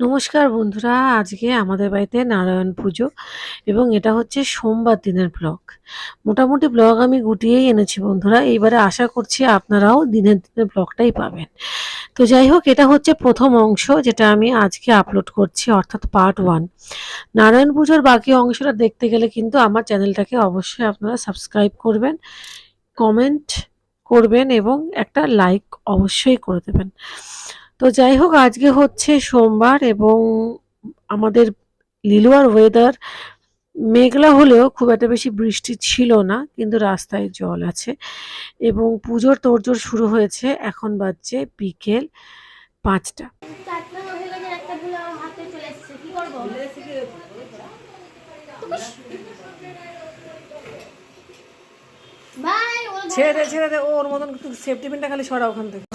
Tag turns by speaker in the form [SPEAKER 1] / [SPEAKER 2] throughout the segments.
[SPEAKER 1] নমস্কার বন্ধুরা, আজকে আমাদের বাড়িতে নারায়ণ পুজো এবং এটা হচ্ছে সোমবার দিনের ব্লগ মোটামুটি ব্লগ আমি গুটিয়েই এনেছি বন্ধুরা, এইবারে আশা করছি আপনারাও দিনের দিনের ব্লগটাই পাবেন। তো যাই হোক, এটা হচ্ছে প্রথম অংশ যেটা আমি আজকে আপলোড করছি, অর্থাৎ পার্ট ওয়ান নারায়ণ পুজোর বাকি অংশটা দেখতে গেলে কিন্তু আমার চ্যানেলটাকে অবশ্যই আপনারা সাবস্ক্রাইব করবেন কমেন্ট করবেন এবং একটা লাইক অবশ্যই করে দেবেন। তো যাই হোক আজকে হচ্ছে সোমবার এবং আমাদের লিলুয়ার ওয়েদার মেঘলা হলেও খুব একটা বেশি বৃষ্টি ছিল না কিন্তু রাস্তায় জল আছে এবং পুজোর তোড়জোড় শুরু হয়েছে। এখন বাজছে বিকেল পাঁচটা।
[SPEAKER 2] চারটা মহিলাদের একটা ভুল আমার হাতে চলে এসেছে। কি করব? ভাই ও
[SPEAKER 1] ছেড়ে দে ছেড়ে দে ওর মতন সেফটি পিনটা খালি সরা ওখান থেকে।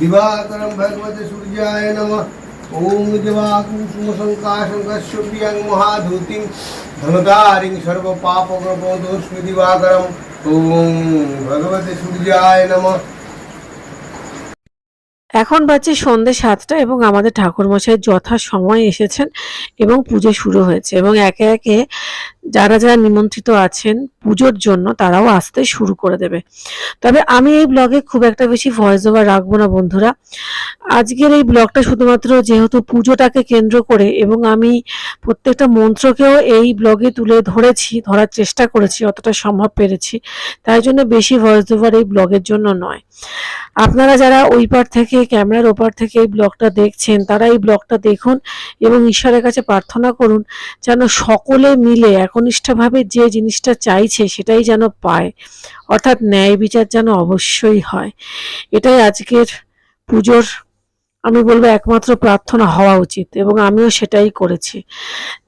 [SPEAKER 3] दिवाकरं भगवते सूर्याय नमः। ॐ दिवाकुसुम सङ्काशङ्कश्यप्रियं महाधूतिं धनदारिं सर्वपापग्रपोदोऽस्मि दिवाकरम् ॐ भगवते सूर्याय नमः।
[SPEAKER 1] এখন বাজছে সন্ধে সাতটা এবং আমাদের ঠাকুরমশাই যথা সময় এসেছেন এবং পুজো শুরু হয়েছে এবং একে একে যারা যারা নিমন্ত্রিত আছেন পুজোর জন্য তারাও আসতে শুরু করে দেবে। তবে আমি এই ব্লগে খুব একটা বেশি ভয়েস ওভার রাখব না বন্ধুরা। আজকের এই ব্লগটা শুধুমাত্র যেহেতু পুজোটাকে কেন্দ্র করে এবং আমি প্রত্যেকটা মন্ত্রকেও এই ব্লগে তুলে ধরেছি, ধরার চেষ্টা করেছি, অতটা সম্ভব পেরেছি। তাই জন্য বেশি ভয়েস ওভার এই ব্লগের জন্য নয়। আপনারা যারা ওই পার থেকে ক্যামেরার ওপার থেকে এই ব্লগটা দেখছেন, তারা এই ব্লগটা দেখুন এবং ঈশ্বরের কাছে প্রার্থনা করুন যেন সকলে মিলে, একনিষ্ঠভাবে যে জিনিসটা চাইছে সেটাই যেন পায়। অর্থাৎ ন্যায় বিচার যেন অবশ্যই হয়। এটাই আজকের পুজোর, আমি বলব একমাত্র প্রার্থনা হওয়া উচিত এবং আমিও সেটাই করেছি।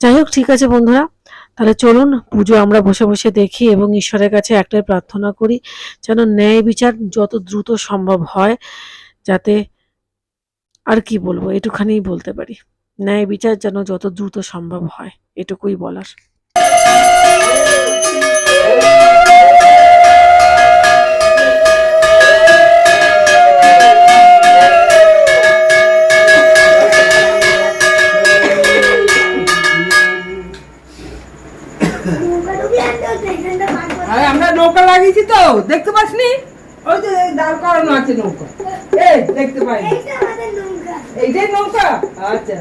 [SPEAKER 1] যাই হোক, ঠিক আছে বন্ধুরা তাহলে চলুন, পুজো আমরা বসে বসে দেখি এবং ঈশ্বরের কাছে একটাই প্রার্থনা করি, যেন ন্যায় বিচার যত দ্রুত সম্ভব হয়, যাতে আর কি বলব, এটুখানি বলতে পারি। ন্যায় বিচার যেন যত দ্রুত সম্ভব হয়, এটুকুই বলার।
[SPEAKER 4] আরে আমরা নৌকা লাগিয়েছি তো দেখতে পাসনি? ওই যে দাঁড় করানো আছে নৌকা। এই দেখতে পাই। এইটাই নৌকা? আচ্ছা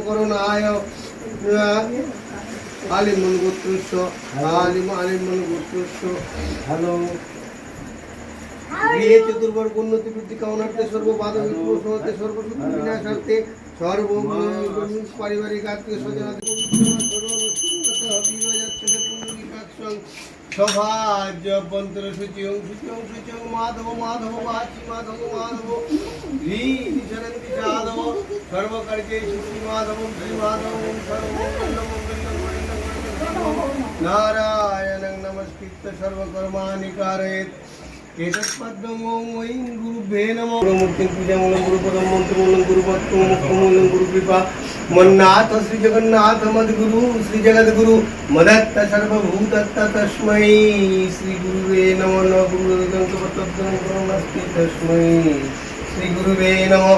[SPEAKER 3] কর্মকরণায় আলিমন গোত্রস্য আলিম আলিমন গোত্রস্য। হ্যালো। গৃহে চতুর্বর্গ উন্নতি বৃদ্ধি কামনার্থে সর্ববাধা বিঘ্নতে সর্বসূত্র বিনাশার্থে সর্ব পারিবারিক আত্মীয় স্বজন সভার জপন্তর সূচি ওং সূচি ওং সূচি ওং মাধব মাধব, বাচি, মাধব মাধব। হ্রি শরন্তি যাদব, সর্বকার্যে সূচি মাধব শ্রী মাধব ওং নারায়ণ নমস্কৃত সর্বকর্মাণি কারয়েত এতৎপদ্মং ওং ঐং গুরুভ্যে নমঃ। গুরুমূর্তিং পূজামূলং গুরুপদম মন্ত্রমূলং మొన్నాథ శ్రీ జగన్నాథ మద్గురు శ్రీ జగద్గురు మదత్త సర్వభూతత్త తస్మై. శ్రీ గురువే నమో నమ గురు తస్మై. శ్రీ గురువే నమో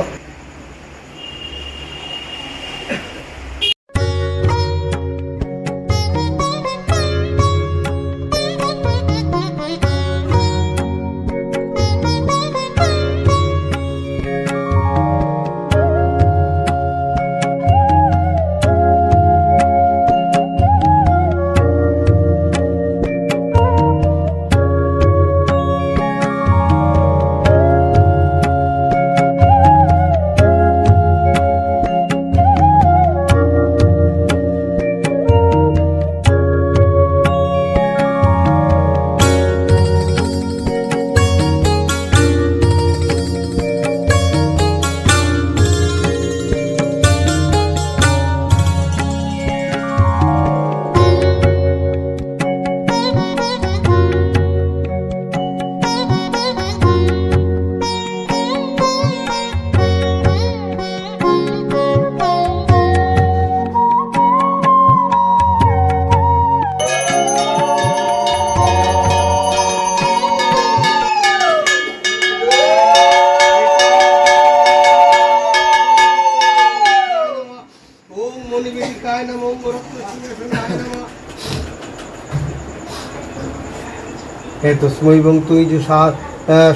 [SPEAKER 3] এতস্মৈ এবং তুই যে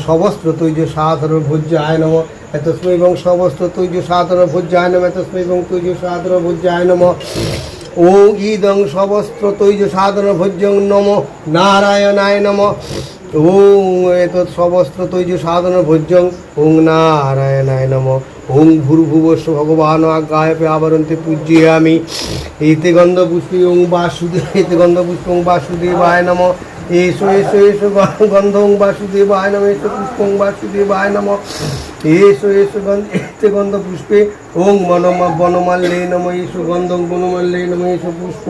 [SPEAKER 3] সবস্ত্র, তুই যে সাধারণ ভোজ্যায় নম, এতস্মৈ এবং সবস্ত্র, তুই যে সাধারণ ভোজ্যায় নম, এতস্মৈ এবং তুই যে সাধারণ ভোজ্যায় নম। ও ইদং সবস্ত্র, তুই যে সাধারণ ভোজ্যং নম, নারায়ণায় নম। ওং এত সবস্ত্র যে সাধারণ ভোজ্যং, ওং নারায়ণায় নম। ওং ভূর্ভুবস্ব ভগবান আজ্ঞায় আবরন্তে পূজ্যে আমি এতে গন্ধ পুষ্পী ওং বাসুদেব এতে গন্ধ পুষ্প ওং বাসুদেবায় নম। এসো এসো এসো গন্ধং বাসুদেবায় নম এসো পুষ্পং বাসুদেবায় নম এসো এসো গন্ধ গন্ধ পুষ্পে ওং বনম বনমাল্যে নম এসো গন্ধং বনমাল্যে নম এসো পুষ্প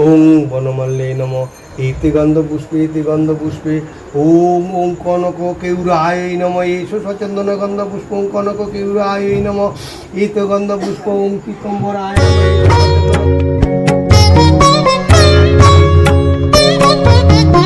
[SPEAKER 3] ওং বনমাল্যে নম এতে গন্ধ পুষ্পে এতে গন্ধ পুষ্পে ওম ওং কনক কেউরায় নম এসো সচন্দন গন্ধ পুষ্প ওং কনক কেউরায় নম এতে গন্ধ পুষ্প ওং পিতম্বরায় নম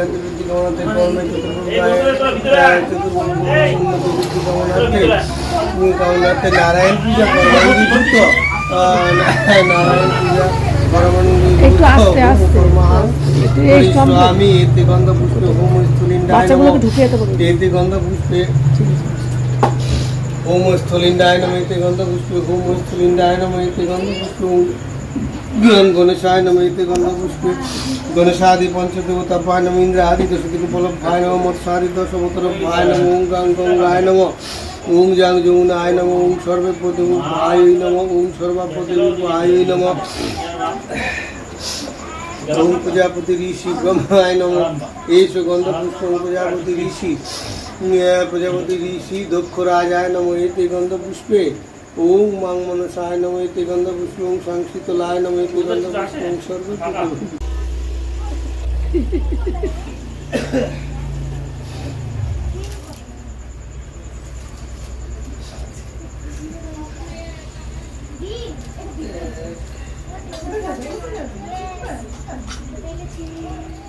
[SPEAKER 3] শান্তিবৃত্তি কামনাতে কর্মে নারায়ণ পূজা কর্মাঙ্গী যুক্ত নারায়ণ পূজা আমি এতে গন্ধ পুষ্পে হোম
[SPEAKER 1] কিন্তু।
[SPEAKER 3] এতে গন্ধ পুষ্পে ওম স্থলিন্দায় নম এতে গন্ধ পুষ্পে হোম স্থলিন্দায় নম এতে গন্ধ পুষ্পে গণেশায় নম এতে গন্ধ পুষ্পে গণেশাদি পঞ্চদেবতা পায় নম ইন্দ্র আদি দশদিক উপলব্ধায় নম মৎসাদি দশ ভায় নম ওম গাং গঙ্গায় নম। ওম জাং যমুনায় নম ওম সর্বপদে ভায় নম ওম সর্বাপদে ভায় নম। ওম প্রজাপতি ঋষি ব্রহ্মায় নম। এস গন্ধ পুষ্প ওম প্রজাপতি ঋষি। প্রজাপতি ঋষি দক্ষ রাজায় নম এতে গন্ধ ওং মাং মনসায় নমে তিগন্ধ পুষ্পং সংস্কৃত লায় নমে তিগন্ধ পুষ্পং সর্ব Thank
[SPEAKER 2] you.